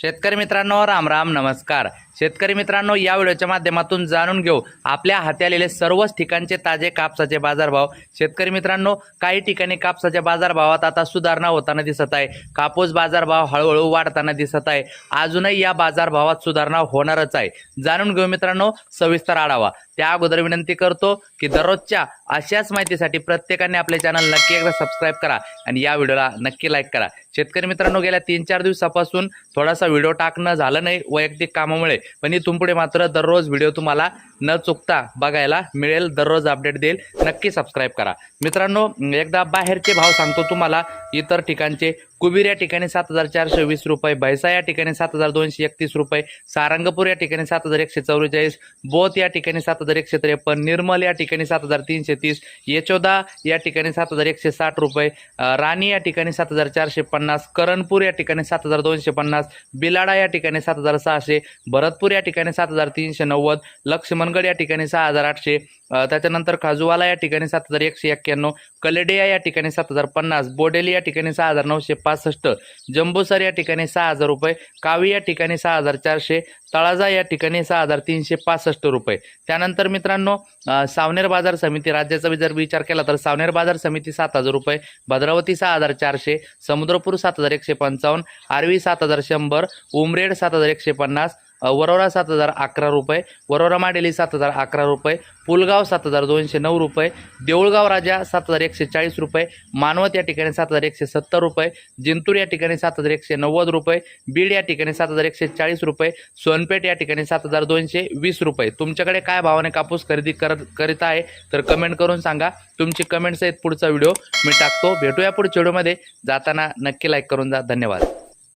शेतकरी मित्रांनो राम राम नमस्कार. शेतकरी मित्रांनो या व्हिडिओच्या माध्यमातून जाणून घेऊ. आपल्या हाती आलेले सर्वच ठिकाणचे ताजे कापसाचे बाजारभाव. शेतकरी मित्रांनो काही ठिकाणी कापसाच्या बाजारभावात आता सुधारणा होताना दिसत आहे. कापूस बाजारभाव हळूहळू वाढताना दिसत आहे. अजूनही या बाजारभावात सुधारणा होणारच आहे. जाणून घेऊ मित्रांनो सविस्तर आढावा. त्या अगोदर विनंती करतो की दररोजच्या अशाच माहितीसाठी प्रत्येकाने आपले चॅनल नक्की एकदा सबस्क्राईब करा आणि या व्हिडिओला नक्की लाईक करा. शेतकरी मित्रांनो गेल्या तीन चार दिवसापासून थोडासा व्हिडिओ टाकणं झालं नाही वैयक्तिक कामामुळे. पण इथून पुढे मात्र दररोज व्हिडिओ तुम्हाला न चुकता बघायला मिळेल. दररोज अपडेट देईल. नक्की सबस्क्राईब करा. मित्रांनो एकदा बाहेरचे भाव सांगतो तुम्हाला. इतर ठिकाणचे कुबीर या ठिकाणी सात हजार चारशे वीस रुपये भैसा या ठिकाणी सात हजार दोनशे एकतीस रुपये सारंगपूर या ठिकाणी सात हजार एकशे चौवेचाळीस बोत या ठिकाणी सात हजार एकशे त्रेपन्न निर्मल या ठिकाणी सात हजार तीनशे तीस यचोदा या ठिकाणी सात हजार एकशे साठ रुपये राणी या ठिकाणी सात हजार चारशे पन्नास करणपूर या ठिकाणी सात हजार दोनशे पन्नास बिलाडा या ठिकाणी सात हजार सहाशे भरतपूर या ठिकाणी सात हजार तीनशे नव्वद लक्ष्मणगड या ठिकाणी सहा हजार आठशे त्याच्यानंतर खाजुवाला या ठिकाणी सात हजार एकशे एक्क्याण्णव कलडिया या ठिकाणी सात हजार पन्नास बोडेली या ठिकाणी सहा हजार नऊशे पासष्ट जंबूसर या ठिकाणी सहा हजार रुपये कावी या ठिकाणी सहा हजार चारशे तळाजा या ठिकाणी सहा हजार तीनशे पासष्ट रुपये. त्यानंतर मित्रांनो सावनेर बाजार समिती राज्याचा जर विचार केला तर सावनेर बाजार समिती सात हजार रुपये भद्रावती सहा हजार चारशे समुद्रपूर सात हजार एकशे पंचावन्न आर्वी सात हजार शंभर उमरेड सात हजार एकशे पन्नास वरोरा सात हजार अकरा रुपये वरोरा माडेली सात हजार अकरा रुपये पुलगाव सात हजार दोनशे नऊ रुपये देऊळगाव राजा सात हजार एकशे चाळीस रुपये मानवत या ठिकाणी सात हजार एकशे सत्तर रुपये जिंतूर या ठिकाणी सात हजार एकशे नव्वद रुपये बीड या ठिकाणी सात हजार एकशे चाळीस रुपये सोनपेठ या ठिकाणी सात हजार दोनशे वीस रुपये. तुमच्याकडे काय भावाने कापूस खरेदी करत करीत आहे तर कमेंट करून सांगा. तुमची कमेंट्स आहेत पुढचा व्हिडिओ मी टाकतो. भेटूया पुढच्या व्हिडिओमध्ये जाताना नक्की लाईक करून जा. धन्यवाद.